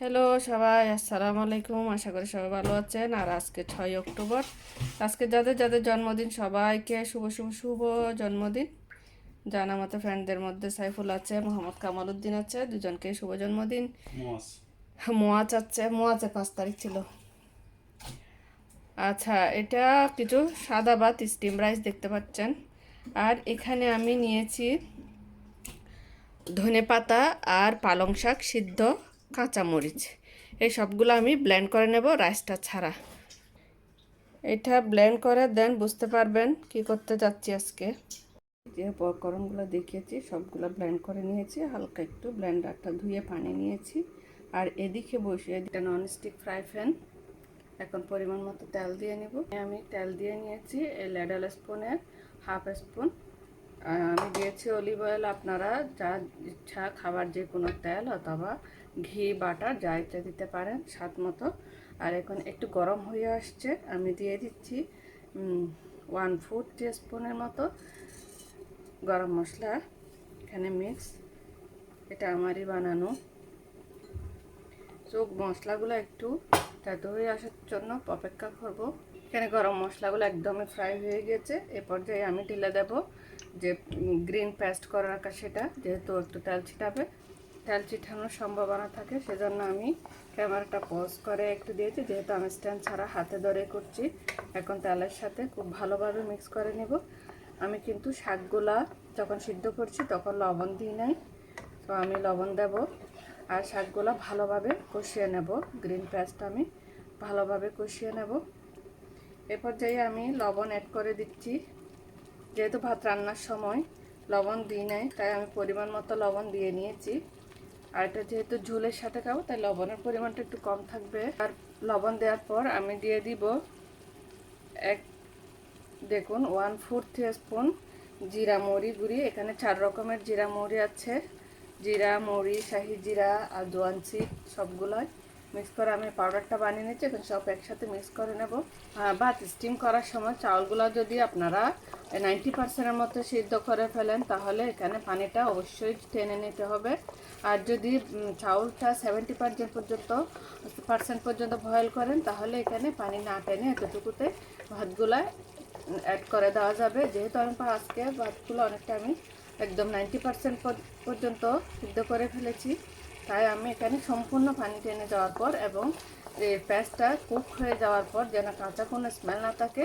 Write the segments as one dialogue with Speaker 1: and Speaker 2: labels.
Speaker 1: Hello সবাই আসসালামু আলাইকুম। আশা করি সবাই ভালো আছেন। আর আজকে ছয় অক্টোবর। আজকে যাদের যাদের জন্মদিন সবাইকে শুভ শুভ শুভ জন্মদিন। জানা মতো ফ্রেন্ডদের মধ্যে সাইফুল আছে মোহাম্মদ কামাল উদ্দিন আছে দুজনকে শুভ জন্মদিন।
Speaker 2: মোয়াজ।
Speaker 1: আছে মোয়াজে পাঁচ তারিখ ছিল। আচ্ছা এটা কিছু সাদা ভাত স্টিম রাইস দেখতে পাচ্ছেন। আর এখানে আমি নিয়েছি ধনে পাতা আর পালং শাক সিদ্ধ। কাঁচামরিচ। এই সবগুলো আমি ব্লেন্ড করে নেব রাইসটা ছাড়া। এটা ব্লেন্ড করে দেন, বুঝতে পারবেন কি করতে যাচ্ছি আজকে। যে উপকরণগুলো দেখিয়েছি, সবগুলো ব্লেন্ড করে নিয়েছি, হালকা একটু ব্লেন্ডারটা ধুয়ে পানি নিয়েছি। আর এদিকে বসিয়ে দিতে ননস্টিক ফ্রাই প্যান এখন পরিমাণ মতো তেল দিয়ে নেব। আমি তেল দিয়ে নিয়েছি এই লেডাল স্পুনের হাফ স্পুন। আমি দিয়েছি অলিভ অয়েল, আপনারা যা ইচ্ছা, খাবার যে কোনো তেল অথবা ঘি, বাটার, যা ইচ্ছা দিতে পারেন, স্বাদ মতো। আর এখন একটু গরম হয়ে আসছে, আমি দিয়ে দিচ্ছি ওয়ান ফোর স্পুনের মতো গরম মশলা। এখানে মিক্স এটা আমারই বানানো। চোখ মশলাগুলো একটু তেত হয়ে আসার জন্য অপেক্ষা করব। এখানে গরম মশলাগুলো একদমই ফ্রাই হয়ে গেছে, এ পর্যায়ে আমি ঢেলে দেব। যে গ্রিন পেস্ট করে রাখা সেটা, যেহেতু একটু তেল ছিটাবে, তেল ছিটানোর সম্ভাবনা থাকে, সেজন্য আমি ক্যামেরাটা পজ করে একটু দিয়েছি, যেহেতু আমি স্ট্যান্ড ছাড়া হাতে ধরে করছি, এখন তেলের সাথে খুব ভালোভাবে মিক্স করে নেব। আমি কিন্তু শাকগুলা যখন সিদ্ধ করছি, তখন লবণ দিই নাই, তো আমি লবণ দেব, আর শাকগুলো ভালোভাবে কষিয়ে নেব গ্রিন পেস্ট আমি ভালোভাবে কষিয়ে নেব। এ পর্যায়ে আমি লবণ অ্যাড করে দিচ্ছি। যেহেতু ভাত রান্নার সময় লবণ দিই নাই, তাই আমি পরিমাণ মতো লবণ দিয়ে নিয়েছি। আর এটা যেহেতু ঝোলের সাথে খাব, তাই লবণের পরিমাণটা একটু কম থাকবে। আর লবণ দেওয়ার পর আমি দিয়ে দিব এক, দেখুন ওয়ান ফোর স্পুন জিরা মৌরি গুঁড়ি। এখানে চার রকমের জিরা মৌরি আছে। জিরা, মৌরি, শাহি জিরা আর জোয়ান সিড সবগুলোই। মিক্স করে আমি পাউডারটা বানিয়ে নিচ্ছি, এখন সব একসাথে মিক্স করে নেব। ভাত স্টিম করার সময় চাউলগুলো যদি আপনারা নাইনটি পার্সেন্টের মতো সিদ্ধ করে ফেলেন, তাহলে এখানে পানিটা অবশ্যই টেনে নিতে হবে। আর যদি চাউলটা সেভেন্টি পার্সেন্ট পর্যন্ত পার্সেন্ট পর্যন্ত বয়েল করেন, তাহলে এখানে পানি না টেনে এতটুকুতে ভাতগুলা অ্যাড করে দেওয়া যাবে। যেহেতু আমি আজকে ভাতগুলো অনেকটা আমি একদম নাইনটি পার্সেন্ট পর্যন্ত সিদ্ধ করে ফেলেছি তাই আমি এখানে সম্পূর্ণ পানি টেনে যাওয়ার পর এবং এই পেঁয়াজটা কুক হয়ে যাওয়ার পর যেন কাঁচা কোনো স্মেল না থাকে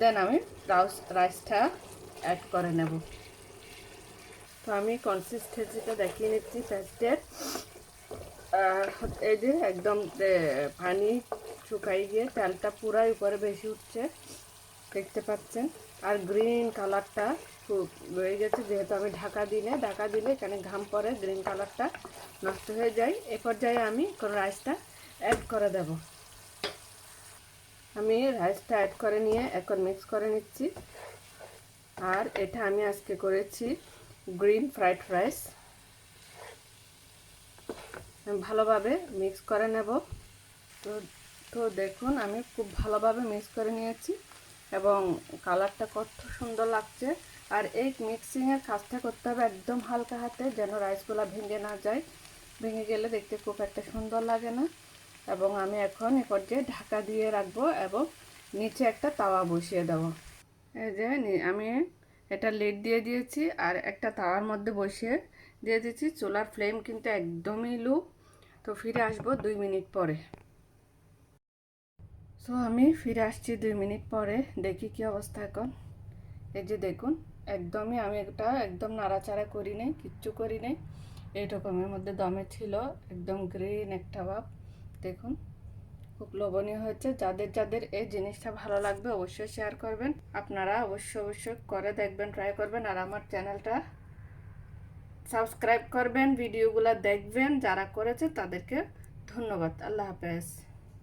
Speaker 1: দেন আমি রাউস রাইসটা অ্যাড করে নেব। তো আমি কনসিস্টেন্সিটা দেখিয়ে নিচ্ছি পেঁয়াজটের এই যে একদম পানি শুকাই গিয়ে তেলটা পুরাই উপরে বেশি উঠছে, দেখতে পাচ্ছেন? আর গ্রিন কালারটা খুব রয়ে গেছে, যেহেতু আমি ঢাকা দিলে ঢাকা দিলে এখানে ঘাম পরে গ্রিন কালারটা নষ্ট হয়ে যায়। এ পর্যায়ে আমি কোনো রাইসটা অ্যাড করে দেব। আমি রাইসটা অ্যাড করে নিয়ে এখন মিক্স করে নিচ্ছি। আর এটা আমি আজকে করেছি গ্রিন ফ্রাইড রাইস ভালোভাবে মিক্স করে নেব। তো তো দেখুন, আমি খুব ভালোভাবে মিক্স করে নিয়েছি। এবং কালারটা কত সুন্দর লাগছে। আর এই মিক্সিংয়ের কাজটা করতে হবে একদম হালকা হাতে, যেন রাইসগুলো ভেঙে না যায়। ভেঙে গেলে দেখতে খুব একটা সুন্দর লাগে না। এবং আমি এখন এ পর্যায়ে ঢাকা দিয়ে রাখব এবং নিচে একটা তাওয়া বসিয়ে দেবো। এই যে আমি এটা লিড দিয়ে দিয়েছি আর একটা তাওয়ার মধ্যে বসিয়ে দিয়ে দিয়েছি। চুলার ফ্লেম কিন্তু একদমই লু তো ফিরে আসব দুই মিনিট পরে। সো আমি ফিরে আসছি দুই মিনিট পরে। দেখি কি অবস্থা এখন। এই যে দেখুন, একদমই আমি এটা একদম নাড়াচাড়া করি নাই, কিচ্ছু করি নাই। এইরকমের মধ্যে দমে ছিল, একদম গ্রিন একটা ভাব। দেখুন, খুব লোভনীয় হয়েছে। যাদের যাদের এই জিনিসটা ভালো লাগবে অবশ্যই শেয়ার করবেন। আপনারা অবশ্যই অবশ্যই করে দেখবেন ট্রাই করবেন। আর আমার চ্যানেলটা সাবস্ক্রাইব করবেন ভিডিওগুলো দেখবেন। যারা করেছে তাদেরকে ধন্যবাদ। আল্লাহ হাফেজ।